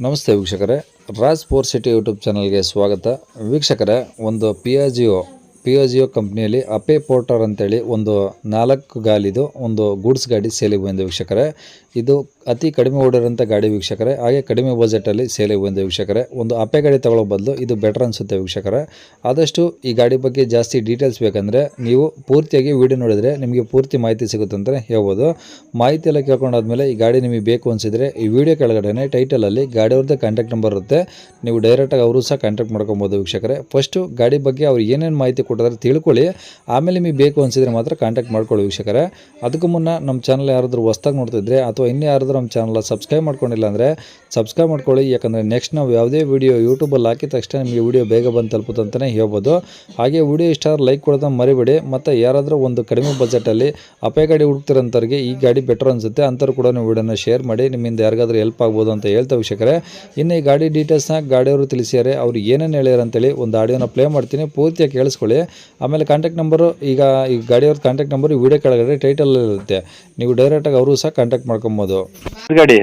ನಮಸ್ತೆ ವೀಕ್ಷಕರೇ Raj four city YouTube ಚಾನಲ್ಗೆ ಸ್ವಾಗತ. ವೀಕ್ಷಕರೇ ಒಂದು ಪಿಯಾಜಿಯೋ ಪಿಯಾಜಿಯೋ ಕಂಪ್ನಿಯಲ್ಲಿ ಅಪೆ ಪೋರ್ಟರ್ ಅಂತೇಳಿ ಒಂದು ನಾಲ್ಕು ಗಾಲಿದು ಒಂದು ಗೂಡ್ಸ್ ಗಾಡಿ ಸೇಲಿಗೆ ಬಂದ ವೀಕ್ಷಕರೇ. ಇದು ಅತಿ ಕಡಿಮೆ ಓಡಿರೋಂಥ ಗಾಡಿ ವೀಕ್ಷಕರೇ. ಹಾಗೆ ಕಡಿಮೆ ಬಜೆಟಲ್ಲಿ ಸೇಲಿಗೆ ಬಂದ ವೀಕ್ಷಕರೇ. ಒಂದು ಅಪೆ ಗಾಡಿ ತಗೊಳ್ಳೋ ಬದಲು ಇದು ಬೆಟರ್ ಅನಿಸುತ್ತೆ ವೀಕ್ಷಕರೇ. ಆದಷ್ಟು ಈ ಗಾಡಿ ಬಗ್ಗೆ ಜಾಸ್ತಿ ಡೀಟೇಲ್ಸ್ ಬೇಕಂದರೆ ನೀವು ಪೂರ್ತಿಯಾಗಿ ವಿಡಿಯೋ ನೋಡಿದರೆ ನಿಮಗೆ ಪೂರ್ತಿ ಮಾಹಿತಿ ಸಿಗುತ್ತೆ ಅಂತಲೇ ಹೇಳ್ಬೋದು. ಮಾಹಿತಿ ಎಲ್ಲ ಕೇಳ್ಕೊಂಡಾದ್ಮೇಲೆ ಈ ಗಾಡಿ ನಿಮಗೆ ಬೇಕು ಅನಿಸಿದರೆ ಈ ವಿಡಿಯೋ ಕೆಳಗಡೆ ಟೈಟಲಲ್ಲಿ ಗಾಡಿಯವ್ರದ್ದೇ ಕಾಂಟ್ಯಾಕ್ಟ್ ನಂಬರ್ ಇರುತ್ತೆ. ನೀವು ಡೈರೆಕ್ಟಾಗಿ ಅವರು ಸಹ ಕಾಂಟ್ಯಾಕ್ಟ್ ಮಾಡ್ಕೊಬೋದು ವೀಕ್ಷಕರೇ. ಫಸ್ಟು ಗಾಡಿ ಬಗ್ಗೆ ಅವ್ರು ಏನೇನು ಮಾಹಿತಿ ಕೊಟ್ಟಿದ್ದಾರೆ ತಿಳ್ಕೊಳ್ಳಿ. ಆಮೇಲೆ ನಿಮಗೆ ಬೇಕು ಅನಿಸಿದರೆ ಮಾತ್ರ ಕಾಂಟ್ಯಾಕ್ಟ್ ಮಾಡ್ಕೊಳ್ಳಿ ವೀಕ್ಷಕರೇ. ಅದಕ್ಕೂ ಮುನ್ನ ನಮ್ಮ ಚಾನಲ್ ಯಾರಾದರೂ ಹೊಸ್ದಾಗಿ ನೋಡ್ತಿದ್ರೆ ಅಥವಾ ಇನ್ನೂ ಯಾರಾದರೂ ನಮ್ಮ ಚಾನಲ್ ಸಬ್ಸ್ಕ್ರೈಬ್ ಮಾಡ್ಕೊಂಡಿಲ್ಲ ಅಂದರೆ ಸಬ್ಸ್ಕ್ರೈಬ್ ಮಾಡ್ಕೊಳ್ಳಿ. ಯಾಕಂದರೆ ನೆಕ್ಸ್ಟ್ ನಾವು ಯಾವುದೇ ವೀಡಿಯೋ ಯೂಟ್ಯೂಬಲ್ಲಿ ಹಾಕಿದ ತಕ್ಷಣ ನಿಮಗೆ ವಿಡಿಯೋ ಬೇಗ ಬಂದು ತಲುಪುತ್ತೆ ಅಂತಲೇ ಹೇಳ್ಬೋದು. ಹಾಗೆ ವಿಡಿಯೋ ಇಷ್ಟ ಲೈಕ್ ಕೊಡೋದನ್ನ ಮರಿಬೇಡಿ. ಮತ್ತು ಯಾರಾದರೂ ಒಂದು ಕಡಿಮೆ ಬಜೆಟಲ್ಲಿ ಅಪೇ ಗಾಡಿ ಹುಡುಕ್ತಿರೋಂಥವ್ರಿಗೆ ಈ ಗಾಡಿ ಬೆಟರ್ ಅನಿಸುತ್ತೆ. ಅಂಥವ್ರು ಕೂಡ ನೀವು ವಿಡಿಯೋನ ಶೇರ್ ಮಾಡಿ, ನಿಮ್ಮಿಂದ ಯಾರಿಗಾದ್ರೂ ಹೆಲ್ಪ್ ಆಗ್ಬೋದು ಅಂತ ಹೇಳ್ತಾ ವೀಕ್ಷಕರೇ. ಇನ್ನು ಈ ಗಾಡಿ ಡೀಟೇಲ್ಸ್ನ ಗಾಡಿಯವರು ತಿಳಿಸಿದ್ದಾರೆ ಅವ್ರು ಏನೇನು ಹೇಳ್ಯಾರ ಅಂತೇಳಿ ಒಂದು ಆಡಿಯೋನ ಪ್ಲೇ ಮಾಡ್ತೀನಿ. ಪೂರ್ತಿಯಾಗಿ ಕೇಳಿಸ್ಕೊಳ್ಳಿ. ಆಮೇಲೆ ಕಾಂಟ್ಯಾಕ್ಟ್ ನಂಬರು ಈಗ ಈ ಗಾಡಿಯವ್ರ ಕಾಂಟ್ಯಾಕ್ಟ್ ನಂಬರ್ ಈ ವಿಡಿಯೋ ಕೆಳಗಡೆ ಟೈಟಲ್ ಇರುತ್ತೆ. ನೀವು ಡೈರೆಕ್ಟಾಗಿ ಅವರು ಸಹ ಕಾಂಟ್ಯಾಕ್ಟ್ ಮಾಡ್ಕೊಬೋದು. ಗಾಡಿ?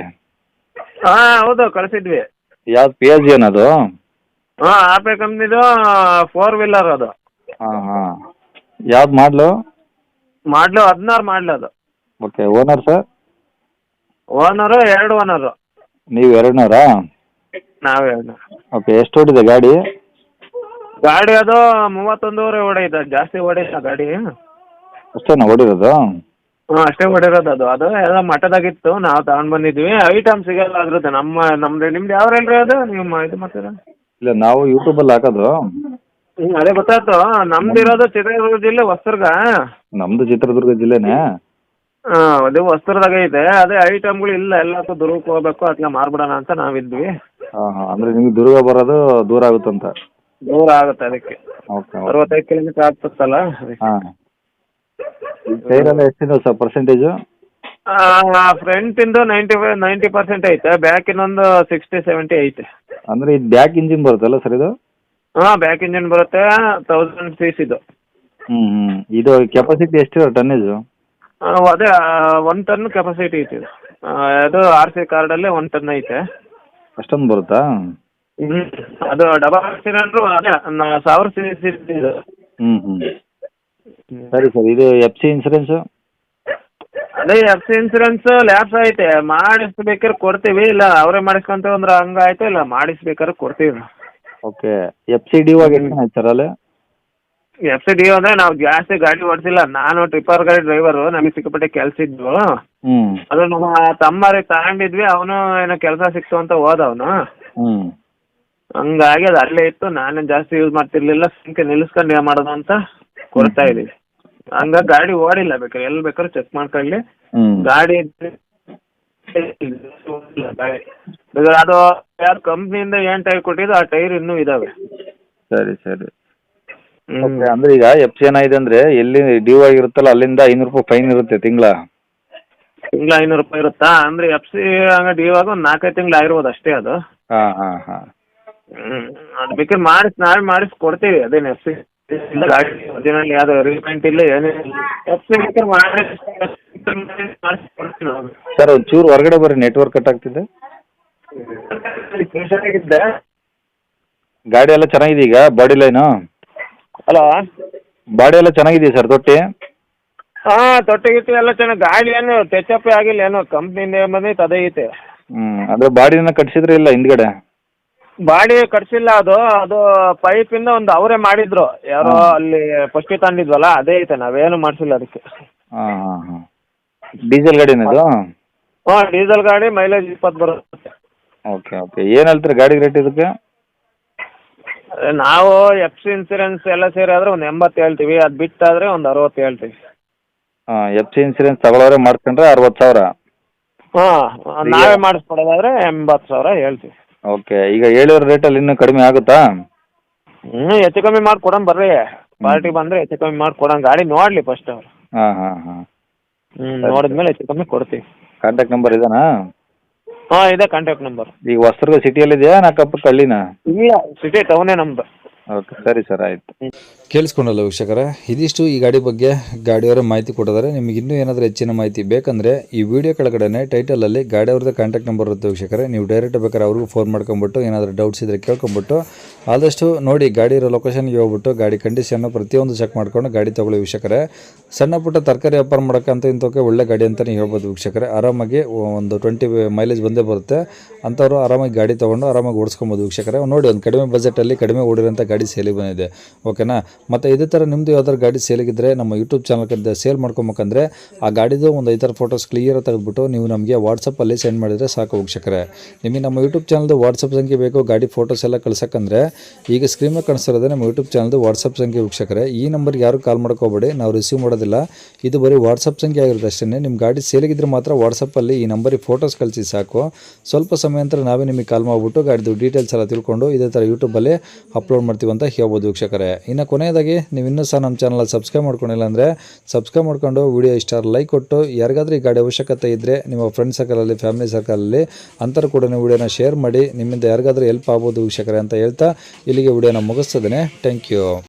ಹಾ ಹೌದು ಕಳಿಸಿದ್ವಿ. ಯಾವ್ದು ಪಿ ಎಚ್ ಜಿ ಅನ್ನೋದು ಹಾ ಆಪೆ ಕಂಪ್ನಿದು ಫೋರ್ ವೀಲರ್ ಅದು. ಹಾಂ ಹಾಂ. ಯಾವ್ದು ಮಾಡಲು? ಮಾಡ್ಲು ಹದಿನಾರು ಮಾಡ್ಲು ಅದು. Okay owner sir? ಓನರು ಎರಡು ಓನರು ನೀವು ಎರಡನೂರಾ? ನಾವು ಎರಡು ಓಕೆ ಎಷ್ಟು ಓಡಿದೆ ಗಾಡಿ? ಗಾಡಿ ಅದು ಮೂವತ್ತೊಂದೂವರೆ ಹೊಡೈತೆ ಜಾಸ್ತಿ ಹೊಡೆಯಿಲ್ಲ ಗಾಡಿ. ಅಷ್ಟೇನಾ ಹೊಡಿರೋದು ಹಾಂ ಅಷ್ಟೇ ಹೊಡಿರೋದು ಅದು. ಅದು ಎಲ್ಲ ಮಠದಾಗಿತ್ತು. ನಾವು ತಗೊಂಡ್ ಬಂದಿದ್ವಿ. ಐಟಮ್ ಸಿಗಲ್ಲ ಅದ್ರದ್ದು ನಮ್ಮ ನಮ್ದು ನಿಮ್ದು ಯಾವ ರೀ ಅದು? ನೀವು ಇದು ಮಾಡ್ತೀರಾ? ಇಲ್ಲ ನಾವು ಯೂಟ್ಯೂಬಲ್ಲಿ ಹಾಕೋದು. ಹ್ಞೂ ಅದೇ ಗೊತ್ತಾಯ್ತು. ನಮ್ದು ಇರೋದು ಚಿತ್ರದುರ್ಗ ಜಿಲ್ಲೆ ಹೊಸದುರ್ಗ. ನಮ್ದು ಚಿತ್ರದುರ್ಗ ಜಿಲ್ಲೆನೇ. ಹಾಂ ಅದೇ ವಸ್ತ್ರದಾಗ ಇದೆ. ಅದೇ ಐಟಮ್ಗಳು ಇಲ್ಲ. ಎಲ್ಲಕ್ಕೂ ದುರ್ಗಕ್ಕೆ ಹೋಗ್ಬೇಕು ಅದನ್ನ ಮಾರ್ಬಿಡೋಣ ಅಂತ ನಾವಿದ್ವಿ. ಹಾಂ ಹಾಂ. ಅಂದರೆ ನಿಮಗೆ ದುರ್ಗ ಬರೋದು ದೂರ ಆಗುತ್ತಂತ? ದೂರ ಆಗುತ್ತೆ ಅದಕ್ಕೆ. ಓಕೆ ಅರವತ್ತೈದು ಕಿಲೋಮೀಟರ್ ಆಗ್ತತ್ತಲ್ಲ ಹಾಂ. ಟೈರೆಲ್ಲ ಎಷ್ಟಿದೆ ಸರ್ ಪರ್ಸೆಂಟೇಜು ಫ್ರಂಟಿಂದು ನೈಂಟಿ ಫೈವ್ ನೈಂಟಿ ಪರ್ಸೆಂಟ್ ಐತೆ ಬ್ಯಾಕ್ ಇನ್ನೊಂದು ಸಿಕ್ಸ್ಟಿ ಸೆವೆಂಟಿ ಐತೆ. ಅಂದ್ರೆ ಇದು ಬ್ಯಾಕ್ ಇಂಜಿನ್ ಬರುತ್ತಲ್ಲ ಸರ್ ಇದು? ಹಾಂ ಬ್ಯಾಕ್ ಇಂಜಿನ್ ಬರುತ್ತೆ ತೌಸಂಡ್ ಸೀಸ್ ಇದು. ಹ್ಞೂ ಹ್ಞೂ ಇದು ಕೆಪಾಸಿಟಿ ಎಷ್ಟಿದೆ ಟನ್ನೇಜು ಆ, ಅದೇ ಒನ್ ಟನ್ ಕೆಪಾಸಿಟಿ ಐತೆ ಇದು. ಆ, ಅದು ಆರ್ ಸಿ ಕಾರ್ಡಲ್ಲೇ ಒನ್ ಟನ್ ಐತೆ. ಅಷ್ಟೊಂದು ಬರುತ್ತಾ? ಹ್ಞೂ ಅದು ಡಬಲ್ ಸಿಲಿಂಡ್ರು ಅದೇ ಸಾವಿರ ಸಿ ಸಿ ಇದು ಹ್ಞೂ ಹ್ಞೂ ಸರಿ ಸರ್. ಇದು ಎಫ್ ಸಿ ಇನ್ಸೂರೆನ್ಸು ಅದೇ ಎಫ್ ಸಿ ಇನ್ಸೂರೆನ್ಸ್ ಲ್ಯಾಪ್ಸ್ ಐತೆ. ಮಾಡಿಸ್ಬೇಕಾದ್ರೆ ಕೊಡ್ತೀವಿ. ಇಲ್ಲ ಅವರೇ ಮಾಡಿಸ್ಕೊಂತ ಅಂದ್ರೆ ಹಂಗಾಯ್ತು ಇಲ್ಲ ಮಾಡಿಸ್ಬೇಕಾದ್ರೆ ಕೊಡ್ತೀವಿ. ಓಕೆ. ಎಫ್ ಸಿ ಡಿ ವಾಗ ಎಷ್ಟು ಆಯ್ತು ಸರ್ ಅಲ್ಲಿ? ಎಫ್ ಸಿ ಡಿ ಅಂದ್ರೆ ನಾವು ಜಾಸ್ತಿ ಗಾಡಿ ಓಡಿಸಿಲ್ಲ. ನಾನು ಟ್ರಿಪ್ಪರ್ ಗಾಡಿ ಡ್ರೈವರು ನಮಗೆ ಸಿಕ್ಕಾಪಟ್ಟೆ ಕೆಲಸ ಇದ್ವು. ಅದ್ರ ಅದು ನಮ್ಮ ತಮ್ಮರಿಗೆ ತಗೊಂಡಿದ್ವಿ. ಅವನು ಏನೋ ಕೆಲಸ ಸಿಕ್ತು ಅಂತ ಹೋದವನು. ಹ್ಞೂ ಹಂಗಾಗಿ ಅದು ಅಲ್ಲೇ ಇತ್ತು. ನಾನೇ ಜಾಸ್ತಿ ಯೂಸ್ ಮಾಡ್ತಿರ್ಲಿಲ್ಲ. ಸಂಖ್ಯೆ ನಿಲ್ಲಿಸ್ಕೊಂಡು ಏನು ಮಾಡೋದು ಅಂತ ಕೊಡ್ತಾ ಇದೀವಿ ಹಂಗ ಗಾಡಿ ಓಡಿಲ್ಲ ಬೇಕಾದ್ರೆ. ಎಲ್ಲಿ ಬೇಕಾದ್ರೂ ಚೆಕ್ ಮಾಡ್ಕೊಳ್ಳಿ. ಗಾಡಿ ಬೇಕಾದ್ರೆ ಅದು ಯಾರು ಕಂಪ್ನಿಯಿಂದ ಏನ್ ಟೈರ್ ಕೊಟ್ಟಿದ್ದು ಆ ಟೈರ್ ಇನ್ನೂ ಇದಾವೆ. ಸರಿ ಸರಿ. ಹ್ಮ್. ಓಕೆ ಅಂದ್ರೆ ಈಗ ಎಫ್ ಸಿ ಏನಾಗಿದೆ ಅಂದ್ರೆ ಎಲ್ಲಿ ಡ್ಯೂ ಆಗಿರುತ್ತಲ್ಲ ಅಲ್ಲಿಂದ ಐನೂರು ರೂಪಾಯಿ ಫೈನ್ ಇರುತ್ತೆ ತಿಂಗಳ? ತಿಂಗಳ ಐನೂರು ರೂಪಾಯಿ ಇರುತ್ತಾ? ಅಂದ್ರೆ ಎಫ್ ಸಿ ಡ್ಯೂ ಇವಾಗ ಒಂದು ನಾಲ್ಕೈದು ತಿಂಗಳು ಆಗಿರ್ಬೋದು ಅಷ್ಟೇ ಅದು. ಹಾ ಹಾ ಹಾಂ. ಹ್ಮ್ ಅದು ಬೇಕಾದ್ರೆ ಮಾಡಿಸಿ ನಾವೇ ಮಾಡಿಸಿ ಕೊಡ್ತೀವಿ ಅದೇನು ಎಫ್ ಸಿ ಗಾಡಿ ಒರಿಜಿನಲ್ ಯಾವ್ದು ರೀಪೇಂಟ್ ಇಲ್ಲ ಏನಿಲ್ಲ ಎಫ್ ಸಿ ಬೇಕಾದ್ರೆ ಮಾಡಿಸಿ ಮಾಡಿಸಿ ಕೊಡ್ತೀವಿ ನಾವು. ಸರ್ ಒಂಚೂರು ಹೊರಗಡೆ ಬರ್ರಿ ನೆಟ್ವರ್ಕ್ ಕಟ್ ಆಗ್ತಿದೆ. ಗಾಡಿ ಎಲ್ಲ ಚೆನ್ನಾಗಿದೆ ಈಗ ಬಾಡಿ ಲೈನು ಹಲೋ ಬಾಡಿ ಎಲ್ಲ ಚೆನ್ನಾಗಿದೆ ಸರ್ ತೊಟ್ಟಿ? ಹಾಂ ತೊಟ್ಟಿ ಗಿಟ್ಟಿ ಎಲ್ಲ ಚೆನ್ನಾಗಿ. ಗಾಡಿ ಏನು ಟಚ್ ಆಗಿಲ್ಲ ಏನೋ ಕಂಪ್ನಿಯಿಂದ ಬಂದೈತೆ ಅದೇ ಐತೆ. ಹ್ಮ್ ಅಂದ್ರೆ ಬಾಡಿನ ಕಟ್ಸಿದ್ರೆ ಇಲ್ಲ ಹಿಂದ್ಗಡೆ? ಬಾಡಿ ಕಟ್ಸಿಲ್ಲ ಅದು ಅದು ಪೈಪಿಂದ ಒಂದು ಅವರೇ ಮಾಡಿದ್ರು. ಯಾರೋ. ಅಲ್ಲಿ ಪಸ್ಟಿ ತಂದಿದ್ವಲ್ಲ ಅದೇ ಐತೆ ನಾವೇನು ಮಾಡಿಸಿಲ್ಲ ಅದಕ್ಕೆ. ಹಾಂ ಹಾಂ ಹಾಂ. ಡೀಸೆಲ್ ಗಾಡಿನ ಇದು ಹಾಂ ಡೀಸೆಲ್ ಗಾಡಿ ಮೈಲೇಜ್ ಇಪ್ಪತ್ತು ಬರುತ್ತೆ. Okay okay. ಏನು ಹೇಳ್ತೀರಿ ಗಾಡಿ ರೇಟ್ ಇದಕ್ಕೆ? ಅದೇ ನಾವು ಎಫ್ ಸಿ ಇನ್ಸೂರೆನ್ಸ್ ಎಲ್ಲ ಸೇರಿ ಆದ್ರೆ ಒಂದು ಎಂಬತ್ತು ಹೇಳ್ತೀವಿ. ಅದು ಬಿಟ್ಟಾದ್ರೆ ಒಂದು ಅರವತ್ತು ಹೇಳ್ತೀವಿ. ಹಾಂ ಎಫ್ ಸಿ ಇನ್ಸೂರೆನ್ಸ್ ತಗೊಳ್ಳೋರೆ ಮಾಡ್ಕೊಂಡ್ರೆ ಅರವತ್ತು ಸಾವಿರ. ಹಾಂ ನಾವೇ ಮಾಡಿಸ್ಕೊಡೋದಾದ್ರೆ ಎಂಬತ್ತು ಸಾವಿರ ಹೇಳ್ತೀವಿ. ಓಕೆ ಈಗ ಹೇಳಿರ ರೇಟ್ ಅಲ್ಲಿ ಇನ್ನೂ ಕಡಿಮೆ ಆಗುತ್ತಾ? ಹ್ಞೂ ಹೆಚ್ಚು ಕಮ್ಮಿ ಮಾಡಿ ಕೊಡೋಣ ಬರ್ರಿ ಪಾರ್ಟಿ ಬಂದರೆ ಹೆಚ್ಚು ಕಮ್ಮಿ ಮಾಡಿ ಕೊಡೋಣ ಗಾಡಿ ನೋಡಲಿ ಫಸ್ಟ್ ಅವ್ರು. ಹಾಂ ಹಾಂ ಹಾಂ. ಹ್ಞೂ ನೋಡಿದ್ಮೇಲೆ ಹೆಚ್ಚು ಕಮ್ಮಿ ಕೊಡ್ತೀವಿ. ಕಾಂಟ್ಯಾಕ್ಟ್ ನಂಬರ್ ಇದೇನಾ? ಹಾಂ ಇದೆ ಕಾಂಟ್ಯಾಕ್ಟ್ ನಂಬರ್ ಈಗ ಹೊಸದುರ್ಗ ಸಿಟಿಯಲ್ಲಿದೆಯಾ ನಾ ಕಪ್ಪ ಹಳ್ಳಿನಾ ಇಲ್ಲ ಸಿಟಿ ಟೌನೇ ನಮ್ದು. ಸರಿ ಸರ್, ಆಯ್ತು. ಕೇಳಿಸ್ಕೊಂಡಲ್ಲ ವೀಕ್ಷಕರ, ಇದಿಷ್ಟು ಈ ಗಾಡಿ ಬಗ್ಗೆ ಗಾಡಿಯವರ ಮಾಹಿತಿ ಕೊಟ್ಟಿದ್ದಾರೆ. ನಿಮಗೆ ಇನ್ನೂ ಏನಾದರೂ ಹೆಚ್ಚಿನ ಮಾಹಿತಿ ಬೇಕಂದ್ರೆ ಈ ವಿಡಿಯೋ ಕೆಳಗಡೆ ಟೈಟಲಲ್ಲಿ ಗಾಡಿಯವ್ರದ್ದು ಕಾಂಟ್ಯಾಕ್ಟ್ ನಂಬರ್ ಇರುತ್ತೆ ವೀಕ್ಷಕರ. ನೀವು ಡೈರೆಕ್ಟ್ ಬೇಕಾದ್ರೆ ಅವ್ರಿಗೂ ಫೋನ್ ಮಾಡ್ಕೊಂಬಿಟ್ಟು, ಏನಾದರೂ ಡೌಟ್ಸ್ ಇದ್ರೆ ಕೇಳ್ಕೊಂಬಿಟ್ಟು, ಆದಷ್ಟು ನೋಡಿ ಗಾಡಿ ಇರೋ ಲೊಕೇಶನ್ಗೆ ಹೋಗ್ಬಿಟ್ಟು ಗಾಡಿ ಕಂಡೀಷನ್ನು ಪ್ರತಿಯೊಂದು ಚೆಕ್ ಮಾಡ್ಕೊಂಡು ಗಾಡಿ ತೊಗೊಳ್ಳಿ ವೀಕ್ಷಕರೇ. ಸಣ್ಣ ಪುಟ್ಟ ತರಕಾರಿ ವ್ಯಾಪಾರ ಮಾಡೋಕ್ಕಂತ ಇಂಥಕ್ಕೆ ಒಳ್ಳೆ ಗಾಡಿ ಅಂತಲೇ ಹೇಳ್ಬೋದು ವೀಕ್ಷಕರೇ. ಆರಾಮಾಗಿ ಒಂದು ಟ್ವೆಂಟಿ ಮೈಲೇಜ್ ಬಂದೇ ಬರುತ್ತೆ. ಅಂಥವ್ರು ಆರಾಮಾಗಿ ಗಾಡಿ ತೊಗೊಂಡು ಆರಾಮಾಗಿ ಓಡಿಸ್ಕೊಬೋದು ವೀಕ್ಷಕರೇ. ನೋಡಿ, ಒಂದು ಕಡಿಮೆ ಬಜೆಟಲ್ಲಿ ಕಡಿಮೆ ಓಡಿರೋಂಥ ಗಾಡಿ ಸೇಲಿಗೆ ಬಂದಿದೆ. ಓಕೆನಾ ಮತ್ತು ಇದೇ ಥರ ನಿಮ್ಮದು ಯಾವ್ದಾದ್ರು ಗಾಡಿ ಸೇಲಿಗಿದ್ರೆ ನಮ್ಮ ಯೂಟ್ಯೂಬ್ ಚಾನಲ್ ಕಡೆ ಸೇಲ್ ಮಾಡ್ಕೊಬೇಕಂದ್ರೆ ಆ ಗಾಡಿದು ಒಂದು ಐದಾರು ಫೋಟೋಸ್ ಕ್ಲಿಯರ್ ತೆಗೆದುಬಿಟ್ಟು ನೀವು ನಮಗೆ ವಾಟ್ಸಪ್ಪಲ್ಲಿ ಸೆಂಡ್ ಮಾಡಿದರೆ ಸಾಕು ವೀಕ್ಷಕರೇ. ನಿಮಗೆ ನಮ್ಮ ಯೂಟ್ಯೂಬ್ ಚಾನಲ್ದು ವಾಟ್ಸಪ್ ಸಂಖ್ಯೆ ಬೇಕು, ಗಾಡಿ ಫೋಟೋಸ್ ಎಲ್ಲ ಕಳ್ಸೋಕ್ಕಂದ್ರೆ ಈಗ ಸ್ಕ್ರೀನ್ ಕಾಣಿಸ್ತಿರೋದೇ ನಮ್ಮ ಯೂಟ್ಯೂಬ್ ಚಾನಲ್ದು ವಾಟ್ಸಪ್ ಸಂಖ್ಯೆ ವೀಕ್ಷಕರೇ. ಈ ನಂಬರ್ಗೆ ಯಾರು ಕಾಲ್ ಮಾಡ್ಕೋಬೇಡಿ, ನಾವು ರಿಸೀವ್ ಮಾಡೋದಿಲ್ಲ. ಇದು ಬರೀ ವಾಟ್ಸಪ್ ಸಂಖ್ಯೆ ಆಗಿರುತ್ತೆ ಅಷ್ಟೇ ನಿಮ್ಮ ಗಾಡಿ ಸೇಲಿಗಿದ್ರೆ ಮಾತ್ರ ವಾಟ್ಸಪ್ಪಲ್ಲಿ ಈ ನಂಬರಿಗೆ ಫೋಟೋಸ್ ಕಳಿಸಿ ಸಾಕು. ಸ್ವಲ್ಪ ಸಮಯ ನಂತರ ನಾವೇ ನಿಮಗೆ ಕಾಲ್ ಮಾಡಿಬಿಟ್ಟು ಗಾಡಿದು ಡೀಟೇಲ್ಸ್ ಎಲ್ಲ ತಿಳ್ಕೊಂಡು ಇದೇ ಥರ ಯೂಟ್ಯೂಬಲ್ಲಿ ಅಪ್ಲೋಡ್ ಮಾಡ್ತೀವಿ. ಅಂತ ಹೇಳ್ಬೋದು ವೀಕ್ಷಕರೇ. ಇನ್ನು ಕೊನೆಯದಾಗಿ ನೀವು ಇನ್ನೂ ಸಹ ನಮ್ಮ ಚಾನಲ್ ಸಬ್ಸ್ಕ್ರೈಬ್ ಮಾಡ್ಕೊಂಡಿಲ್ಲ ಅಂದರೆ ಸಬ್ಸ್ಕ್ರೈಬ್ ಮಾಡ್ಕೊಂಡು ವಿಡಿಯೋ ಇಷ್ಟ ಲೈಕ್ ಕೊಟ್ಟು, ಯಾರಿಗಾದ್ರೂ ಈ ಗಾಡಿ ಅವಶ್ಯಕತೆ ಇದ್ದರೆ ನಿಮ್ಮ ಫ್ರೆಂಡ್ ಸರ್ಕಲಲ್ಲಿ ಫ್ಯಾಮಿಲಿ ಸರ್ಕಲಲ್ಲಿ ಅಂತರ ಕೂಡ ನೀವು ವಿಡಿಯೋನ ಶೇರ್ ಮಾಡಿ, ನಿಮ್ಮಿಂದ ಯಾರಿಗಾದ್ರೂ ಹೆಲ್ಪ್ ಆಗ್ಬೋದು ವೀಕ್ಷಕರೇ ಅಂತ ಹೇಳ್ತಾ ಇಲ್ಲಿಗೆ ವಿಡಿಯೋನ ಮುಗಿಸ್ತಿದ್ದೇನೆ ಥ್ಯಾಂಕ್ ಯು